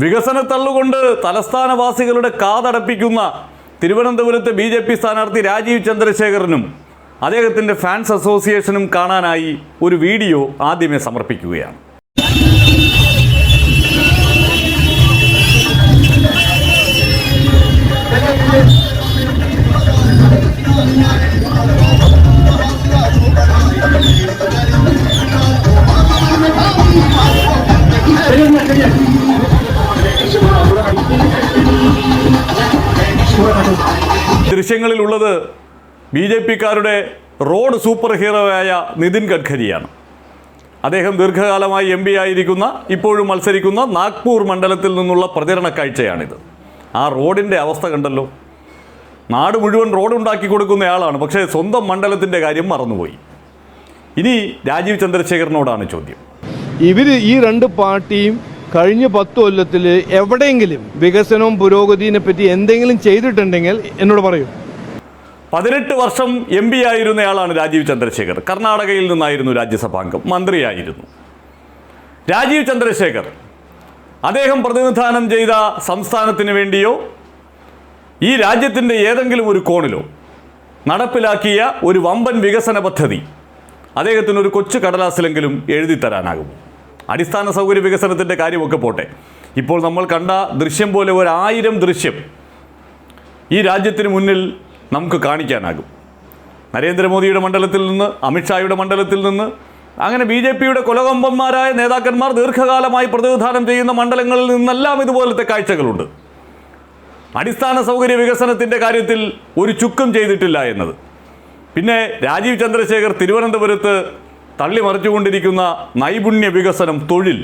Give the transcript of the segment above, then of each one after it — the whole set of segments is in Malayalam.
വികസനത്തള്ളുകൊണ്ട് തലസ്ഥാനവാസികളുടെ കാതടപ്പിക്കുന്ന തിരുവനന്തപുരത്തെ ബി ജെ പി സ്ഥാനാർത്ഥി രാജീവ് ചന്ദ്രശേഖരനും അദ്ദേഹത്തിന്റെ ഫാൻസ് അസോസിയേഷനും കാണാനായി ഒരു വീഡിയോ ആദ്യമേ സമർപ്പിക്കുകയാണ്. ദൃശ്യങ്ങളിലുള്ളത് ബി ജെ പിക്കാരുടെ റോഡ് സൂപ്പർ ഹീറോയായ നിതിൻ ഗഡ്കരിയാണ്. അദ്ദേഹം ദീർഘകാലമായി എം പി ആയിരിക്കുന്ന ഇപ്പോഴും മത്സരിക്കുന്ന നാഗ്പൂർ മണ്ഡലത്തിൽ നിന്നുള്ള പ്രചരണ കാഴ്ചയാണിത്. ആ റോഡിന്റെ അവസ്ഥ കണ്ടല്ലോ. നാട് മുഴുവൻ റോഡ് ഉണ്ടാക്കി കൊടുക്കുന്നയാളാണ് പക്ഷേ സ്വന്തം മണ്ഡലത്തിന്റെ കാര്യം മറന്നുപോയി. ഇനി രാജീവ് ചന്ദ്രശേഖരനോടാണ് ചോദ്യം. ഇവർ ഈ രണ്ട് പാർട്ടിയും കഴിഞ്ഞ പത്ത് കൊല്ലത്തിൽ എവിടെയെങ്കിലും വികസനവും പുരോഗതിയെ പറ്റി എന്തെങ്കിലും ചെയ്തിട്ടുണ്ടെങ്കിൽ എന്നോട് പറയൂ. പതിനെട്ട് വർഷം എം പി ആയിരുന്നയാളാണ് രാജീവ് ചന്ദ്രശേഖർ. കർണാടകയിൽ നിന്നായിരുന്നു രാജ്യസഭാംഗം മന്ത്രിയായിരുന്നു. രാജീവ് ചന്ദ്രശേഖർ അദ്ദേഹം പ്രതിനിധാനം ചെയ്ത സംസ്ഥാനത്തിന് വേണ്ടിയോ ഈ രാജ്യത്തിന്റെ ഏതെങ്കിലും ഒരു കോണിലോ നടപ്പിലാക്കിയ ഒരു വമ്പൻ വികസന പദ്ധതി അദ്ദേഹത്തിന് ഒരു കൊച്ചു കടലാസിലെങ്കിലും എഴുതി തരാനാകുമോ? അടിസ്ഥാന സൗകര്യ വികസനത്തിന്റെ കാര്യമൊക്കെ പോട്ടെ. ഇപ്പോൾ നമ്മൾ കണ്ട ദൃശ്യം പോലെ ഒരു ആയിരം ദൃശ്യം ഈ രാജ്യത്തിന് മുന്നിൽ നമുക്ക് കാണിക്കാനാകും. നരേന്ദ്രമോദിയുടെ മണ്ഡലത്തിൽ നിന്ന് അമിത്ഷായുടെ മണ്ഡലത്തിൽ നിന്ന് അങ്ങനെ ബി ജെ പിയുടെ കുലകൊമ്പന്മാരായ നേതാക്കന്മാർ ദീർഘകാലമായി പ്രതിനിധാനം ചെയ്യുന്ന മണ്ഡലങ്ങളിൽ നിന്നെല്ലാം ഇതുപോലത്തെ കാഴ്ചകളുണ്ട്. അടിസ്ഥാന സൗകര്യ വികസനത്തിന്റെ കാര്യത്തിൽ ഒരു ചുക്കും ചെയ്തിട്ടില്ല എന്നത്. പിന്നെ രാജീവ് ചന്ദ്രശേഖർ തിരുവനന്തപുരത്ത് തള്ളിമറിച്ചുകൊണ്ടിരിക്കുന്ന നൈപുണ്യ വികസനം തൊഴിൽ.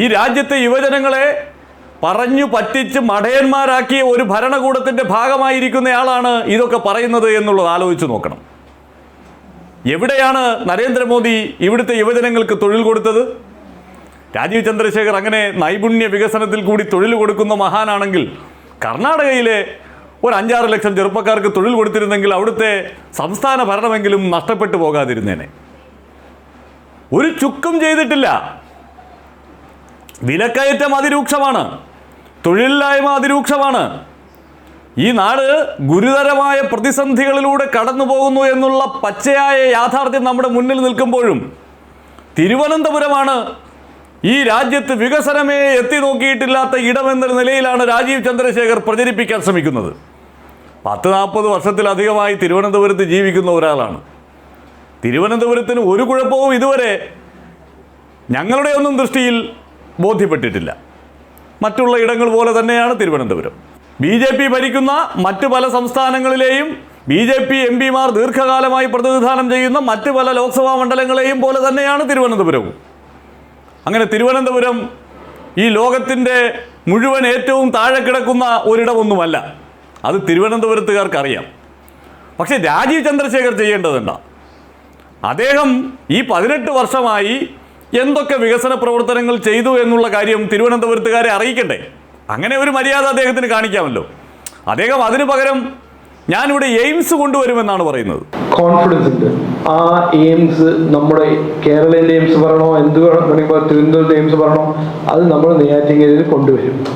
ഈ രാജ്യത്തെ യുവജനങ്ങളെ പറഞ്ഞു പറ്റിച്ച് മടയന്മാരാക്കിയ ഒരു ഭരണകൂടത്തിന്റെ ഭാഗമായിരിക്കുന്നയാളാണ് ഇതൊക്കെ പറയുന്നത് എന്നുള്ളത് ആലോചിച്ച് നോക്കണം. എവിടെയാണ് നരേന്ദ്രമോദി ഇവിടുത്തെ യുവജനങ്ങൾക്ക് തൊഴിൽ കൊടുത്തത്? രാജീവ് ചന്ദ്രശേഖർ അങ്ങനെ നൈപുണ്യ വികസനത്തിൽ കൂടി തൊഴിൽ കൊടുക്കുന്ന മഹാനാണെങ്കിൽ കർണാടകയിലെ ഒരു അഞ്ചാറ് ലക്ഷം ചെറുപ്പക്കാർക്ക് തൊഴിൽ കൊടുത്തിരുന്നെങ്കിൽ അവിടുത്തെ സംസ്ഥാന ഭരണമെങ്കിലും നഷ്ടപ്പെട്ടു പോകാതിരുന്നേനെ. ഒരു ചുക്കും ചെയ്തിട്ടില്ല. വിലക്കയറ്റം അതിരൂക്ഷമാണ്. തൊഴിലില്ലായ്മ അതിരൂക്ഷമാണ്. ഈ നാട് ഗുരുതരമായ പ്രതിസന്ധികളിലൂടെ കടന്നു പോകുന്നു എന്നുള്ള പച്ചയായ യാഥാർത്ഥ്യം നമ്മുടെ മുന്നിൽ നിൽക്കുമ്പോഴും തിരുവനന്തപുരമാണ് ഈ രാജ്യത്ത് വികസനമേ എത്തി നോക്കിയിട്ടില്ലാത്ത ഇടമെന്ന നിലയിലാണ് രാജീവ് ചന്ദ്രശേഖർ പ്രചരിപ്പിക്കാൻ ശ്രമിക്കുന്നത്. പത്ത് നാൽപ്പത് വർഷത്തിലധികമായി തിരുവനന്തപുരത്ത് ജീവിക്കുന്ന ഒരാളാണ്. തിരുവനന്തപുരത്തിന് ഒരു കുഴപ്പവും ഇതുവരെ ഞങ്ങളുടെ ഒന്നും ദൃഷ്ടിയിൽ ബോധ്യപ്പെട്ടിട്ടില്ല. മറ്റുള്ള ഇടങ്ങൾ പോലെ തന്നെയാണ് തിരുവനന്തപുരം. ബി ജെ പി ഭരിക്കുന്ന മറ്റു പല സംസ്ഥാനങ്ങളിലെയും ബി ജെ പി എം പിമാർ ദീർഘകാലമായി പ്രതിനിധാനം ചെയ്യുന്ന മറ്റു പല ലോക്സഭാ മണ്ഡലങ്ങളെയും പോലെ തന്നെയാണ് തിരുവനന്തപുരവും. അങ്ങനെ തിരുവനന്തപുരം ഈ ലോകത്തിന്റെ മുഴുവൻ ഏറ്റവും താഴെ കിടക്കുന്ന ഒരിടമൊന്നുമല്ല. അത് തിരുവനന്തപുരത്തുകാർക്ക് അറിയാം പക്ഷേ രാജീവ് ചന്ദ്രശേഖർ ചെയ്യേണ്ടതുണ്ടോ? അദ്ദേഹം ഈ പതിനെട്ട് വർഷമായി എന്തൊക്കെ വികസന പ്രവർത്തനങ്ങൾ ചെയ്തു എന്നുള്ള കാര്യം തിരുവനന്തപുരത്തുകാരെ അറിയിക്കണ്ടേ? അങ്ങനെ ഒരു മര്യാദ അദ്ദേഹത്തിന് കാണിക്കാമല്ലോ. അദ്ദേഹം അതിനു പകരം ഞാനിവിടെ എയിംസ് കൊണ്ടുവരുമെന്നാണ് പറയുന്നത്. കോൺഫിഡൻസ് ഉണ്ട്. ആ എയിംസ് നമ്മുടെ കേരളത്തിന്റെ എയിംസ് പറയണോ എന്ത് വേണമെങ്കിൽ തിരുവനന്തപുരത്ത് എയിംസ് പറയണോ അത് നമ്മൾ നെയ്യാറ്റിങ്കരയിൽ കൊണ്ടുവരും.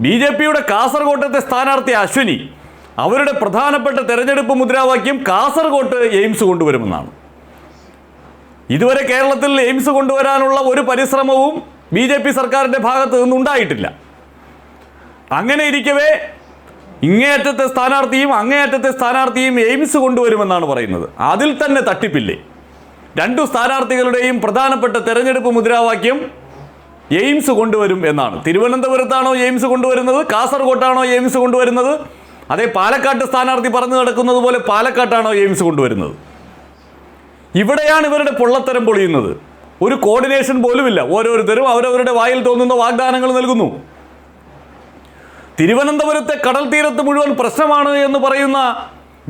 ബി ജെ പിയുടെ കാസർകോട്ടത്തെ സ്ഥാനാർത്ഥി അശ്വിനി അവരുടെ പ്രധാനപ്പെട്ട തെരഞ്ഞെടുപ്പ് മുദ്രാവാക്യം കാസർഗോട്ട് എയിംസ് കൊണ്ടുവരുമെന്നാണ്. ഇതുവരെ കേരളത്തിൽ എയിംസ് കൊണ്ടുവരാനുള്ള ഒരു പരിശ്രമവും ബി ജെ പി സർക്കാരിന്റെ ഭാഗത്ത് നിന്നുണ്ടായിട്ടില്ല അങ്ങനെ ഇരിക്കവേ ഇങ്ങേയറ്റത്തെ സ്ഥാനാർത്ഥിയും അങ്ങേയറ്റത്തെ സ്ഥാനാർത്ഥിയും എയിംസ് കൊണ്ടുവരുമെന്നാണ് പറയുന്നത്. അതിൽ തന്നെ തട്ടിപ്പില്ലേ? രണ്ടു സ്ഥാനാർത്ഥികളുടെയും പ്രധാനപ്പെട്ട തെരഞ്ഞെടുപ്പ് മുദ്രാവാക്യം എയിംസ് കൊണ്ടുവരും എന്നാണ്. തിരുവനന്തപുരത്താണോ എയിംസ് കൊണ്ടുവരുന്നത്? കാസർഗോട്ടാണോ എയിംസ് കൊണ്ടുവരുന്നത്? അതേ പാലക്കാട്ട് സ്ഥാനാർത്ഥി പറഞ്ഞു നടക്കുന്നത് പോലെ പാലക്കാട്ടാണോ എയിംസ് കൊണ്ടുവരുന്നത്? ഇവിടെയാണ് ഇവരുടെ പൊള്ളത്തരം പൊളിയുന്നത്. ഒരു കോർഡിനേഷൻ പോലുമില്ല. ഓരോരുത്തരും അവരവരുടെ വായിൽ തോന്നുന്ന വാഗ്ദാനങ്ങൾ നൽകുന്നു. തിരുവനന്തപുരത്തെ കടൽ തീരത്ത് മുഴുവൻ പ്രശ്നമാണ് എന്ന് പറയുന്ന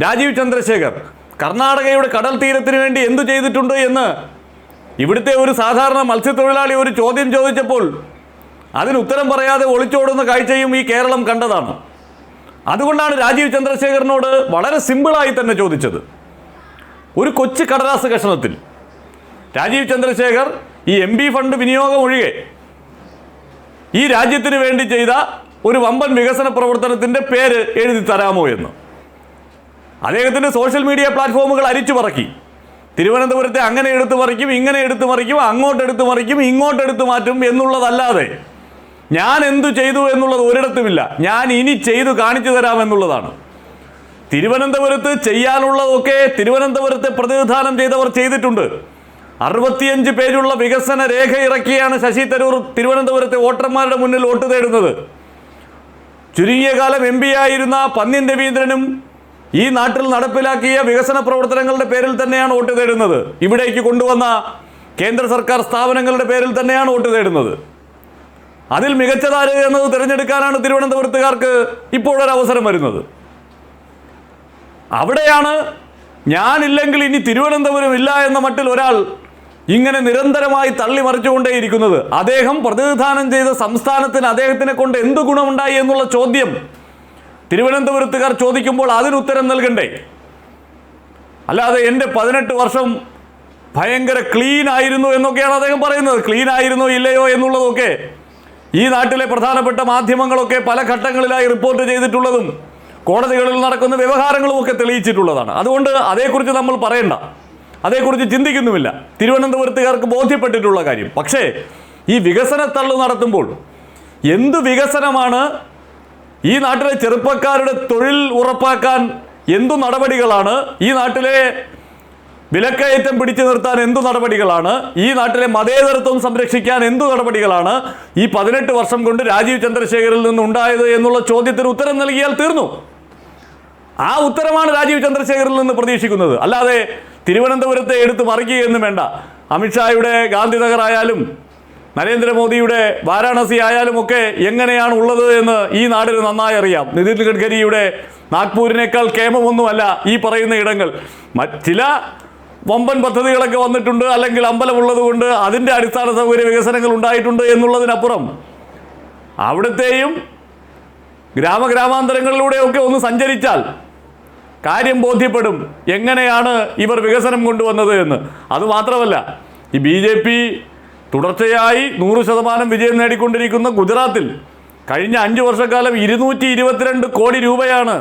രാജീവ് ചന്ദ്രശേഖർ കർണാടകയുടെ കടൽ തീരത്തിന് വേണ്ടി എന്തു ചെയ്തിട്ടുണ്ട് എന്ന് ഇവിടുത്തെ ഒരു സാധാരണ മത്സ്യത്തൊഴിലാളി ഒരു ചോദ്യം ചോദിച്ചപ്പോൾ അതിന് ഉത്തരം പറയാതെ ഒളിച്ചോടുന്ന കാഴ്ചയും ഈ കേരളം കണ്ടതാണ്. അതുകൊണ്ടാണ് രാജീവ് ചന്ദ്രശേഖരനോട് വളരെ സിമ്പിളായി തന്നെ ചോദിച്ചത്. ഒരു കൊച്ചു കടലാസ് കഷണത്തിൽ രാജീവ് ചന്ദ്രശേഖർ ഈ എം ഫണ്ട് വിനിയോഗം ഒഴികെ ഈ രാജ്യത്തിന് വേണ്ടി ചെയ്ത ഒരു വമ്പൻ വികസന പ്രവർത്തനത്തിന്റെ പേര് എഴുതി തരാമോ എന്ന്. അദ്ദേഹത്തിന്റെ സോഷ്യൽ മീഡിയ പ്ലാറ്റ്ഫോമുകൾ അരിച്ചു പറക്കി. തിരുവനന്തപുരത്തെ അങ്ങനെ എടുത്തു മറിക്കും ഇങ്ങനെ എടുത്തു മറിക്കും അങ്ങോട്ട് എടുത്തു മറിക്കും ഇങ്ങോട്ട് എടുത്തു മാറ്റും എന്നുള്ളതല്ലാതെ ഞാൻ എന്തു ചെയ്തു എന്നുള്ളത് ഒരിടത്തുമില്ല. ഞാൻ ഇനി ചെയ്തു കാണിച്ചു തരാമെന്നുള്ളതാണ് തിരുവനന്തപുരത്ത് ചെയ്യാനുള്ളതൊക്കെ തിരുവനന്തപുരത്തെ പ്രതിനിധാനം ചെയ്തവർ ചെയ്തിട്ടുണ്ട്. അറുപത്തിയഞ്ച് പേരുള്ള വികസന രേഖ ഇറക്കിയാണ് ശശി തരൂർ തിരുവനന്തപുരത്തെ വോട്ടർമാരുടെ മുന്നിൽ വോട്ട് തേടുന്നത്. ചുരുങ്ങിയ കാലം എം പി ആയിരുന്ന പന്ന്യൻ രവീന്ദ്രനും ഈ നാട്ടിൽ നടപ്പിലാക്കിയ വികസന പ്രവർത്തനങ്ങളുടെ പേരിൽ തന്നെയാണ് വോട്ട് തേടുന്നത്. ഇവിടേക്ക് കൊണ്ടുവന്ന കേന്ദ്ര സർക്കാർ സ്ഥാപനങ്ങളുടെ പേരിൽ തന്നെയാണ് വോട്ട് തേടുന്നത്. അതിൽ മികച്ചതാര് എന്നത് തിരഞ്ഞെടുക്കാനാണ് തിരുവനന്തപുരത്തുകാർക്ക് ഒരു അവസരം വരുന്നത്. അവിടെയാണ് ഞാനില്ലെങ്കിൽ ഇനി തിരുവനന്തപുരം ഇല്ല എന്ന മട്ടിൽ ഒരാൾ ഇങ്ങനെ നിരന്തരമായി തള്ളി മറിച്ചുകൊണ്ടേയിരിക്കുന്നത്. അദ്ദേഹം പ്രതിനിധാനം ചെയ്ത സംസ്ഥാനത്തിന് അദ്ദേഹത്തിനെ കൊണ്ട് എന്ത് ഗുണമുണ്ടായി എന്നുള്ള ചോദ്യം തിരുവനന്തപുരത്തുകാർ ചോദിക്കുമ്പോൾ അതിനുത്തരം നൽകണ്ടേ? അല്ലാതെ എന്റെ പതിനെട്ട് വർഷം ഭയങ്കര ക്ലീൻ ആയിരുന്നു എന്നൊക്കെയാണ് അദ്ദേഹം പറയുന്നത്. ക്ലീൻ ആയിരുന്നോ ഇല്ലയോ എന്നുള്ളതൊക്കെ ഈ നാട്ടിലെ പ്രധാനപ്പെട്ട മാധ്യമങ്ങളൊക്കെ പല ഘട്ടങ്ങളിലായി റിപ്പോർട്ട് ചെയ്തിട്ടുള്ളതും കോടതികളിൽ നടക്കുന്ന വ്യവഹാരങ്ങളും ഒക്കെ തെളിയിച്ചിട്ടുള്ളതാണ്. അതുകൊണ്ട് അതേക്കുറിച്ച് നമ്മൾ പറയണ്ട. അതേക്കുറിച്ച് ചിന്തിക്കുന്നുമില്ല. തിരുവനന്തപുരത്തുകാർക്ക് ബോധ്യപ്പെട്ടിട്ടുള്ള കാര്യം. പക്ഷേ ഈ വികസന തള്ളു നടത്തുമ്പോൾ എന്ത് വികസനമാണ് ഈ നാട്ടിലെ ചെറുപ്പക്കാരുടെ തൊഴിൽ ഉറപ്പാക്കാൻ എന്തു നടപടികളാണ് ഈ നാട്ടിലെ വിലക്കയറ്റം പിടിച്ചു നിർത്താൻ എന്തു നടപടികളാണ്? ഈ നാട്ടിലെ മതേതരത്വം സംരക്ഷിക്കാൻ എന്തു നടപടികളാണ്? ഈ പതിനെട്ട് വർഷം കൊണ്ട് രാജീവ് ചന്ദ്രശേഖരിൽ നിന്നുണ്ടായത് എന്നുള്ള ചോദ്യത്തിന് ഉത്തരം നൽകിയാൽ തീർന്നു. ആ ഉത്തരമാണ് രാജീവ് ചന്ദ്രശേഖരിൽ നിന്ന് പ്രതീക്ഷിക്കുന്നത്. അല്ലാതെ തിരുവനന്തപുരത്തെ എടുത്ത് മറിക്കുകയൊന്നും വേണ്ട. അമിത്ഷായുടെ ഗാന്ധിനഗർ ആയാലും നരേന്ദ്രമോദിയുടെ വാരാണസി ആയാലും ഒക്കെ എങ്ങനെയാണ് ഉള്ളത് എന്ന് ഈ നാടിന് നന്നായി അറിയാം. നിതിൻ ഗഡ്കരിയുടെ നാഗ്പൂരിനേക്കാൾ കേമമൊന്നുമല്ല ഈ പറയുന്ന ഇടങ്ങൾ. ചില വമ്പൻ പദ്ധതികളൊക്കെ വന്നിട്ടുണ്ട് അല്ലെങ്കിൽ അമ്പലമുള്ളത് കൊണ്ട് അതിന്റെ അടിസ്ഥാന സൗകര്യ വികസനങ്ങൾ ഉണ്ടായിട്ടുണ്ട് എന്നുള്ളതിനപ്പുറം അവിടുത്തെയും ഗ്രാമഗ്രാമാന്തരങ്ങളിലൂടെയൊക്കെ ഒന്ന് സഞ്ചരിച്ചാൽ കാര്യം ബോധ്യപ്പെടും എങ്ങനെയാണ് ഇവർ വികസനം കൊണ്ടുവന്നത് എന്ന്. അതുമാത്രമല്ല ഈ ബി ജെ പി തുടർച്ചയായി നൂറ് ശതമാനം വിജയം നേടിക്കൊണ്ടിരിക്കുന്ന ഗുജറാത്തിൽ കഴിഞ്ഞ അഞ്ച് വർഷക്കാലം ഇരുന്നൂറ്റി ഇരുപത്തിരണ്ട് കോടി രൂപയാണ്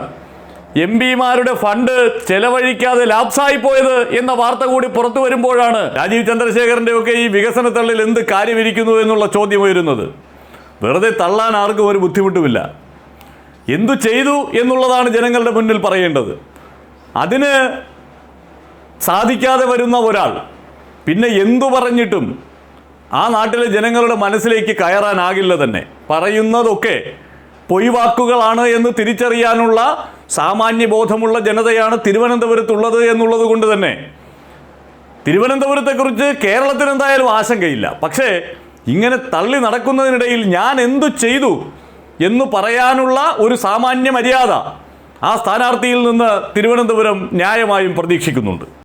എം പിമാരുടെ ഫണ്ട് ചെലവഴിക്കാതെ ലാപ്സായി പോയത് എന്ന വാർത്ത കൂടി പുറത്തു വരുമ്പോഴാണ് രാജീവ് ചന്ദ്രശേഖരന്റെ ഒക്കെ ഈ വികസന തള്ളിൽ എന്ത് കാര്യമിരിക്കുന്നു എന്നുള്ള ചോദ്യം ഉയരുന്നത്. വെറുതെ തള്ളാൻ ആർക്കും ഒരു ബുദ്ധിമുട്ടുമില്ല. എന്തു ചെയ്തു എന്നുള്ളതാണ് ജനങ്ങളുടെ മുന്നിൽ പറയേണ്ടത്. അതിന് സാധിക്കാതെ വരുന്ന ഒരാൾ പിന്നെ എന്തു പറഞ്ഞിട്ടും ആ നാട്ടിലെ ജനങ്ങളുടെ മനസ്സിലേക്ക് കയറാനാകില്ല തന്നെ. പറയുന്നതൊക്കെ പൊയ്വാക്കുകളാണ് എന്ന് തിരിച്ചറിയാനുള്ള സാമാന്യ ബോധമുള്ള ജനതയാണ് തിരുവനന്തപുരത്തുള്ളത് എന്നുള്ളത് കൊണ്ട് തന്നെ. തിരുവനന്തപുരത്തെക്കുറിച്ച് കേരളത്തിന് എന്തായാലും ആശങ്കയില്ല. പക്ഷേ ഇങ്ങനെ തള്ളി നടക്കുന്നതിനിടയിൽ ഞാൻ എന്തു ചെയ്തു എന്ന് പറയാനുള്ള ഒരു സാമാന്യ മര്യാദ ആ സ്ഥാനാർത്ഥിയിൽ നിന്ന് തിരുവനന്തപുരം ന്യായമായും പ്രതീക്ഷിക്കുന്നുണ്ട്.